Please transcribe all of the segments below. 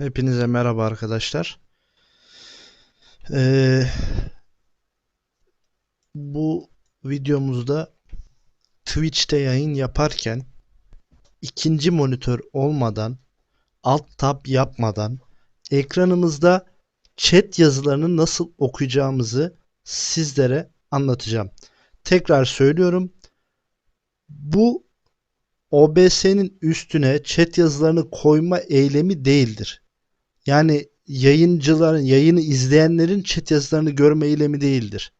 Hepinize merhaba arkadaşlar. Ee, bu videomuzda Twitch'te yayın yaparken ikinci monitör olmadan, alt tab yapmadan ekranımızda chat yazılarını nasıl okuyacağımızı sizlere anlatacağım. Tekrar söylüyorum. Bu OBS'nin üstüne chat yazılarını koyma eylemi değildir. Yani yayıncıların, yayını izleyenlerin chat yazılarını görme eylemi değildir.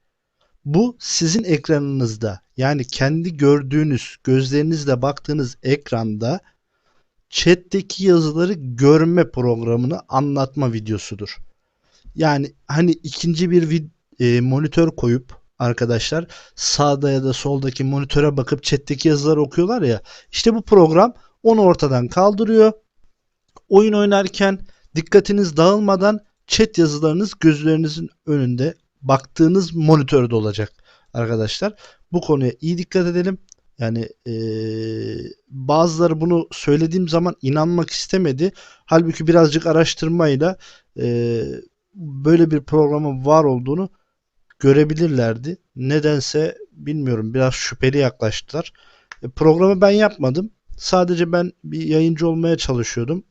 Bu sizin ekranınızda yani kendi gördüğünüz, gözlerinizle baktığınız ekranda chat'teki yazıları görme programını anlatma videosudur. Yani hani ikinci bir vid- e, monitör koyup arkadaşlar sağda ya da soldaki monitöre bakıp chat'teki yazıları okuyorlar ya. İşte bu program onu ortadan kaldırıyor. Oyun oynarken dikkatiniz dağılmadan chat yazılarınız gözlerinizin önünde baktığınız monitörde olacak arkadaşlar. Bu konuya iyi dikkat edelim. Yani eee, bazıları bunu söylediğim zaman inanmak istemedi. Halbuki birazcık araştırmayla eee, böyle bir programın var olduğunu görebilirlerdi. Nedense bilmiyorum biraz şüpheli yaklaştılar. E, programı ben yapmadım. Sadece ben bir yayıncı olmaya çalışıyordum.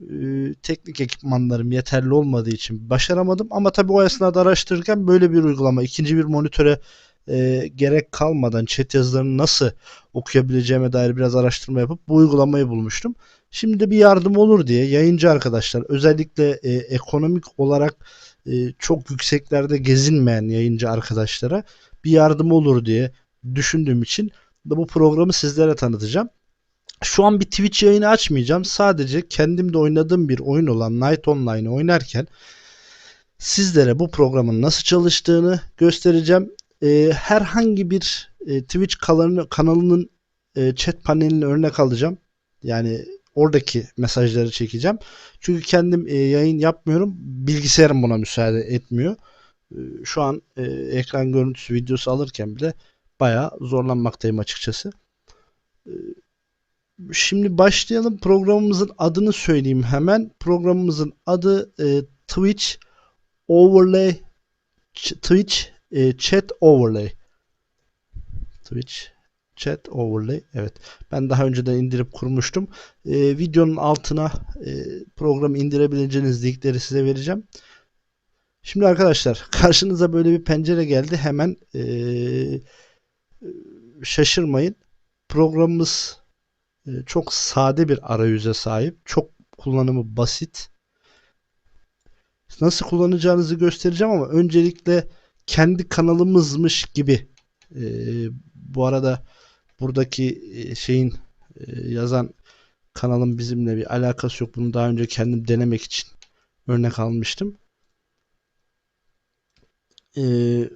E, teknik ekipmanlarım yeterli olmadığı için başaramadım. Ama tabii o esnada araştırırken böyle bir uygulama, ikinci bir monitöre e, gerek kalmadan chat yazılarını nasıl okuyabileceğime dair biraz araştırma yapıp bu uygulamayı bulmuştum. Şimdi de bir yardım olur diye yayıncı arkadaşlar özellikle e, ekonomik olarak e, çok yükseklerde gezinmeyen yayıncı arkadaşlara bir yardım olur diye düşündüğüm için de bu programı sizlere tanıtacağım. Şu an bir Twitch yayını açmayacağım. Sadece kendim de oynadığım bir oyun olan Night Online oynarken sizlere bu programın nasıl çalıştığını göstereceğim. E, herhangi bir e, Twitch kanalını, kanalının e, chat panelini örnek alacağım. Yani oradaki mesajları çekeceğim. Çünkü kendim e, yayın yapmıyorum. Bilgisayarım buna müsaade etmiyor. E, şu an e, ekran görüntüsü videosu alırken bile bayağı zorlanmaktayım açıkçası. E, şimdi başlayalım. Programımızın adını söyleyeyim hemen. Programımızın adı e, Twitch Overlay Ch- Twitch e, Chat Overlay. Twitch Chat Overlay. Evet. Ben daha önceden indirip kurmuştum. E, videonun altına e, programı indirebileceğiniz linkleri size vereceğim. Şimdi arkadaşlar karşınıza böyle bir pencere geldi. Hemen e, şaşırmayın. Programımız çok sade bir arayüze sahip. Çok kullanımı basit. Nasıl kullanacağınızı göstereceğim ama öncelikle kendi kanalımızmış gibi e, bu arada buradaki e, şeyin e, yazan kanalın bizimle bir alakası yok. Bunu daha önce kendim denemek için örnek almıştım. Ee,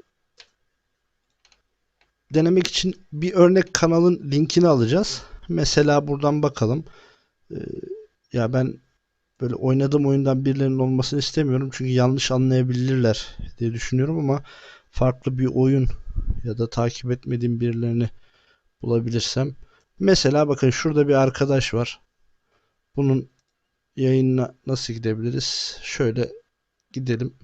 denemek için bir örnek kanalın linkini alacağız. Mesela buradan bakalım. Ee, ya ben böyle oynadığım oyundan birilerinin olmasını istemiyorum. Çünkü yanlış anlayabilirler diye düşünüyorum ama farklı bir oyun ya da takip etmediğim birilerini bulabilirsem. Mesela bakın şurada bir arkadaş var. Bunun yayınına nasıl gidebiliriz? Şöyle gidelim.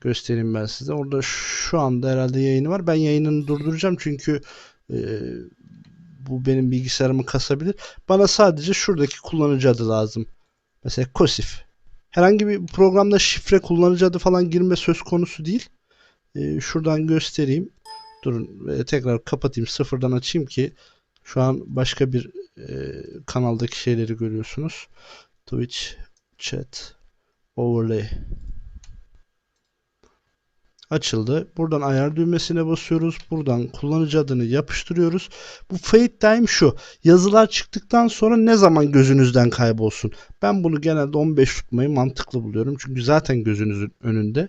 Göstereyim ben size. Orada şu anda herhalde yayını var. Ben yayınını durduracağım çünkü e, bu benim bilgisayarımı kasabilir. Bana sadece şuradaki kullanıcı adı lazım. Mesela Kosif. Herhangi bir programda şifre kullanıcı adı falan girme söz konusu değil. E, şuradan göstereyim. Durun e, tekrar kapatayım sıfırdan açayım ki şu an başka bir e, kanaldaki şeyleri görüyorsunuz. Twitch chat overlay açıldı. Buradan ayar düğmesine basıyoruz. Buradan kullanıcı adını yapıştırıyoruz. Bu fade time şu. Yazılar çıktıktan sonra ne zaman gözünüzden kaybolsun? Ben bunu genelde 15 tutmayı mantıklı buluyorum. Çünkü zaten gözünüzün önünde.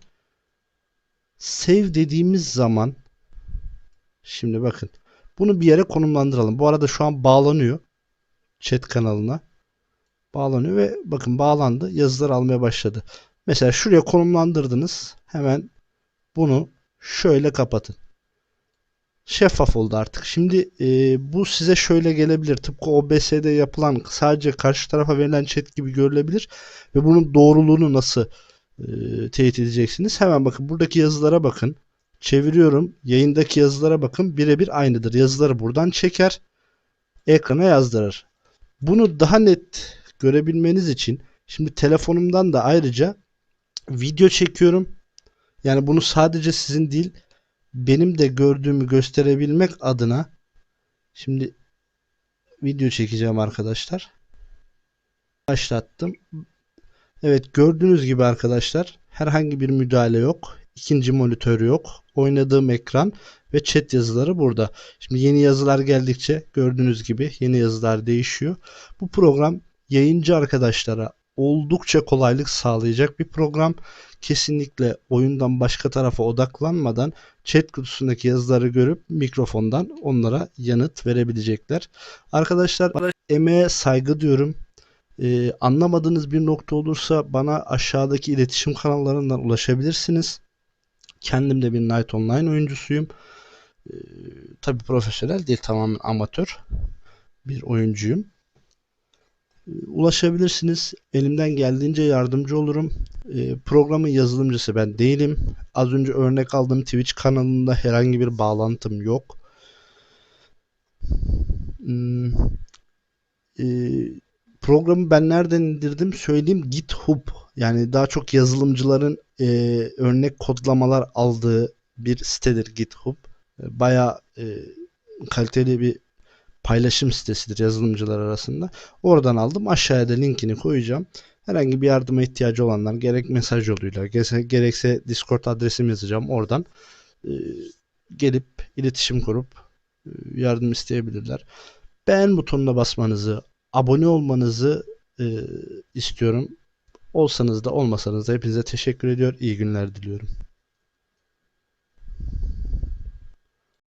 Save dediğimiz zaman şimdi bakın bunu bir yere konumlandıralım. Bu arada şu an bağlanıyor chat kanalına. Bağlanıyor ve bakın bağlandı. Yazılar almaya başladı. Mesela şuraya konumlandırdınız. Hemen bunu şöyle kapatın. şeffaf oldu artık. Şimdi e, bu size şöyle gelebilir. Tıpkı OBS'de yapılan sadece karşı tarafa verilen chat gibi görülebilir ve bunun doğruluğunu nasıl e, teyit edeceksiniz? Hemen bakın buradaki yazılara bakın. Çeviriyorum. Yayındaki yazılara bakın. Birebir aynıdır. Yazıları buradan çeker. Ekrana yazdırır. Bunu daha net görebilmeniz için şimdi telefonumdan da ayrıca video çekiyorum. Yani bunu sadece sizin değil benim de gördüğümü gösterebilmek adına şimdi video çekeceğim arkadaşlar. Başlattım. Evet gördüğünüz gibi arkadaşlar herhangi bir müdahale yok. İkinci monitör yok. Oynadığım ekran ve chat yazıları burada. Şimdi yeni yazılar geldikçe gördüğünüz gibi yeni yazılar değişiyor. Bu program yayıncı arkadaşlara oldukça kolaylık sağlayacak bir program. Kesinlikle oyundan başka tarafa odaklanmadan chat kutusundaki yazıları görüp mikrofondan onlara yanıt verebilecekler. Arkadaşlar emeğe saygı diyorum. Ee, anlamadığınız bir nokta olursa bana aşağıdaki iletişim kanallarından ulaşabilirsiniz. Kendim de bir Night Online oyuncusuyum. Ee, tabii profesyonel değil tamamen amatör bir oyuncuyum. Ulaşabilirsiniz. Elimden geldiğince yardımcı olurum. Ee, programın yazılımcısı ben değilim. Az önce örnek aldığım Twitch kanalında herhangi bir bağlantım yok. Hmm, e, programı ben nereden indirdim söyleyeyim GitHub yani daha çok yazılımcıların e, örnek kodlamalar aldığı bir sitedir GitHub. E, Bayağı e, kaliteli bir paylaşım sitesidir yazılımcılar arasında. Oradan aldım. Aşağıya da linkini koyacağım. Herhangi bir yardıma ihtiyacı olanlar gerek mesaj yoluyla gerekse Discord adresimi yazacağım. Oradan e, gelip iletişim kurup e, yardım isteyebilirler. Beğen butonuna basmanızı, abone olmanızı e, istiyorum. Olsanız da olmasanız da hepinize teşekkür ediyor. İyi günler diliyorum.